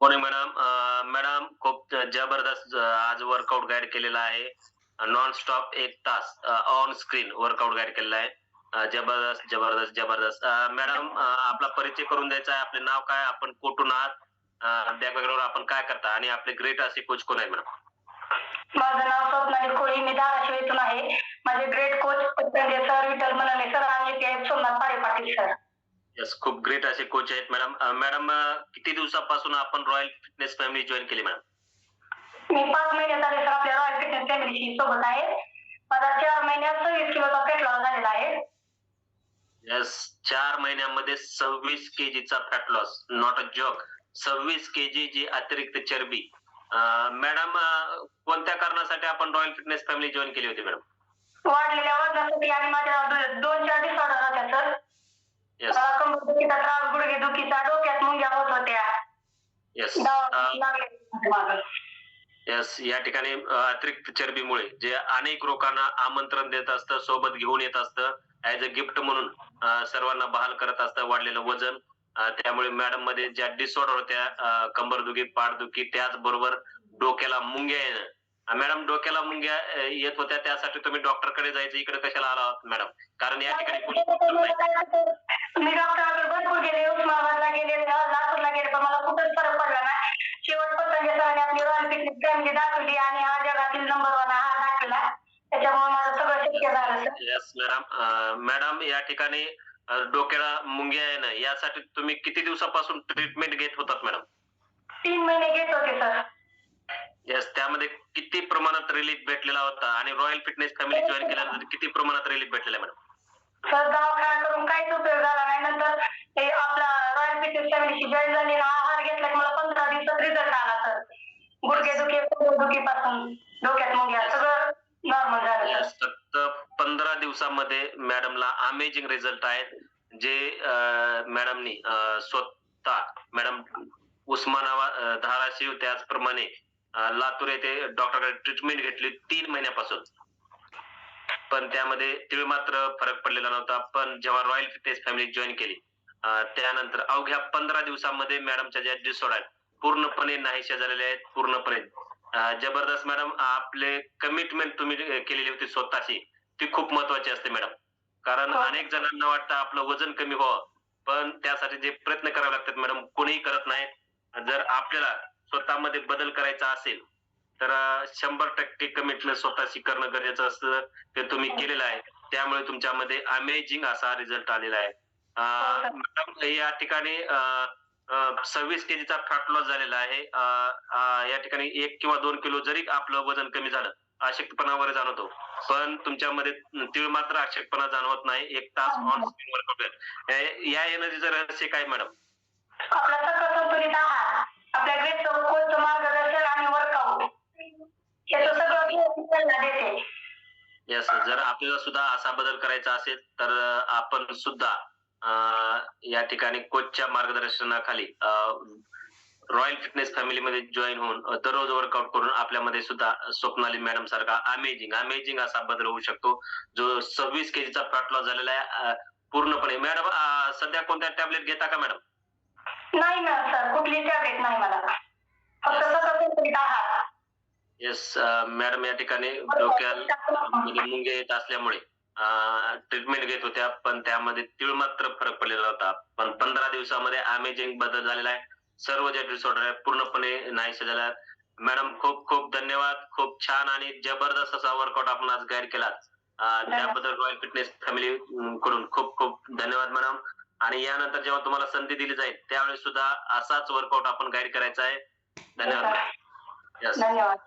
Morning madam madam खूप जबरदस्त uh, आज वर्कआउट गाईड केलेला आहे. Uh, नॉन स्टॉप एक तास ऑन स्क्रीन वर्कआउट गाईड केलेला आहे. Uh, जबरदस्त जबरदस्त जबरदस्त. मॅडम आपला परिचय करून द्यायचा आहे. आपले नाव काय? आपण कुठून आहात? बॅकग्राऊंड आपण काय करता? आणि आपले ग्रेट असे कोच कोण आहे मॅडम माझं नाव स्वप्नाली कोळी मी धाराशिव येथून आहे. माझे ग्रेट म्हणजे कोच सर विठ्ठल मनने सर आणि ते आहेत सोमनाथ पारे पाटील सर. यस खूप ग्रेट असे कोच आहेत. मॅडम मॅडम किती दिवसापासून आपण रॉयल फिटनेस फॅमिली जॉईन केली मॅडम मी पाच महिने झाले सर आपल्या रॉयल फिटनेस फॅमिलीशी सोबत आहे. माझा चार महिन्यात सव्वीस किलोचा फॅट लॉस झालेला आहे. यस चार महिन्यामध्ये सव्वीस केजीचा fat loss not a joke सव्वीस केजी जी अतिरिक्त चरबी. मॅडम कोणत्या कारणासाठी आपण रॉयल फिटनेस फॅमिली जॉईन केली होती मॅडम वाढलेल्या वजनासाठी आणि माझ्या दोन चार डिसऑर्डर होत्या सर त्रास गुडघे दुखीचा डोक्यात मुंग्या होत होत्या. यस दवाखान्यात लागले होते माझं. यस या ठिकाणी अं, अतिरिक्त चरबीमुळे जे अनेक लोकांना आमंत्रण देत असतं सोबत घेऊन येत असतं ऍज अ गिफ्ट म्हणून अं, सर्वांना बहाल करत असतं वाढलेलं वजन. अं, त्यामुळे मॅडममध्ये ज्या डिसऑर्डर होत्या अं, कंबरदुखी पाठदुखी त्याचबरोबर डोक्याला मुंग्या येणं. अं, मॅडम डोक्याला मुंग्या अं, येत होत्या त्यासाठी तुम्ही डॉक्टरकडे जायचं इकडे कशाला आला आहात मॅडम कारण या ठिकाणी कोणी डॉक्टर नाही. मी डॉक्टरांकडे दाखवला त्याच्यामुळे माझं सगळं शक्य झालं सर येस मॅडम मॅडम या ठिकाणी डोक्याला मुंग्या येणं यासाठी तुम्ही किती दिवसापासून ट्रीटमेंट घेत होतात मॅडम तीन महिने घेत होते सर येस त्यामध्ये किती प्रमाणात रिलीफ भेटलेला होता आणि रॉयल फिटनेस फॅमिली जॉईन केल्यानंतर किती प्रमाणात रिलीफ भेटलेला आहे मॅडम सर दवाखाना करून काहीच उपयोग झाला नाही. नंतर हे आपला रॉयल फिटनेस फॅमिलीशी जॉईन झाली आहार घेतला की मला पंधरा दिवसात रिझल्ट आला सर गुडघे दुखी दुखी पासून डोक्यात दिवसामध्ये मॅडमला अमेझिंग रिझल्ट आहेत. जे मॅडमनी स्वतः मॅडम उस्मानाबाद धाराशिव त्याचप्रमाणे लातूर येथे डॉक्टरकडे ट्रीटमेंट घेतली तीन महिन्यापासून. पण त्यामध्ये तिळ मात्र फरक पडलेला नव्हता. पण जेव्हा रॉयल फिटनेस फॅमिली जॉईन केली त्यानंतर अवघ्या पंधरा दिवसामध्ये मॅडमच्या ज्या डिसऑर्डर आहेत पूर्णपणे नाहीशा झालेल्या आहेत. पूर्णपणे जबरदस्त मॅडम आपले कमिटमेंट तुम्ही केलेली होती स्वतःशी ती खूप महत्वाची असते मॅडम. कारण हो. अनेक जणांना वाटतं आपलं वजन कमी व्हावं. पण त्यासाठी जे प्रयत्न करावे लागतात मॅडम कोणीही करत नाहीत जर आपल्याला स्वतःमध्ये बदल करायचा असेल तर शंभर टक्के कमिटमेंट स्वतःशी करणं गरजेचं असतं. ते तुम्ही केलेलं आहे. त्यामुळे तुमच्यामध्ये अमेझिंग असा रिझल्ट आलेला आहे. हो, मॅडम या ठिकाणी सव्वीस केजीचा फॅट लॉस झालेला आहे. या ठिकाणी एक किंवा दोन किलो जरी आपलं वजन कमी झालं अशक्तपणा वगैरे जाणवतो. पण तुमच्यामध्ये तीळ मात्र अशक्तपणा जाणवत नाही. एक तास ऑन स्क्रीन वर्कआउट या एनर्जीचं रहस्य काय मॅडम मार्गदर्शन आणि वर्कआउट याचं सगळं देते. येस जर आपल्याला सुद्धा असा बदल करायचा असेल तर आपण सुद्धा या ठिकाणी कोचच्या मार्गदर्शनाखाली रॉयल फिटनेस फॅमिलीमध्ये जॉईन होऊन दररोज वर्कआउट करून आपल्यामध्ये सुद्धा स्वप्नाली मॅडम सारखा अमेझिंग अमेझिंग असा बदल होऊ शकतो. जो सव्वीस केजीचा फॅट लॉस झालेला आहे पूर्णपणे. मॅडम सध्या कोणत्या टॅबलेट घेता का मॅडम नाही ना सर कुठली टॅबलेट नाही मला. फक्त आहार येस मॅडम या ठिकाणी डोक्याला मध्ये मुंगे येत असल्यामुळे ट्रीटमेंट घेत होत्या पण त्यामध्ये तीळ मात्र फरक पडलेला होता. पण पंधरा दिवसामध्ये अमेझिंग बदल झालेला आहे. सर्व जे डिसऑर्डर आहे पूर्णपणे नाहीसे झाले आहेत मॅडम खूप खूप धन्यवाद. खूप छान आणि जबरदस्त असा वर्कआउट आपण आज गाईड केला. त्याबद्दल रॉयल फिटनेस फॅमिली कडून खूप खूप धन्यवाद मॅडम आणि यानंतर जेव्हा तुम्हाला संधी दिली जाईल त्यावेळेस सुद्धा असाच वर्कआउट आपण गाईड करायचा आहे. धन्यवाद. धन्यवाद.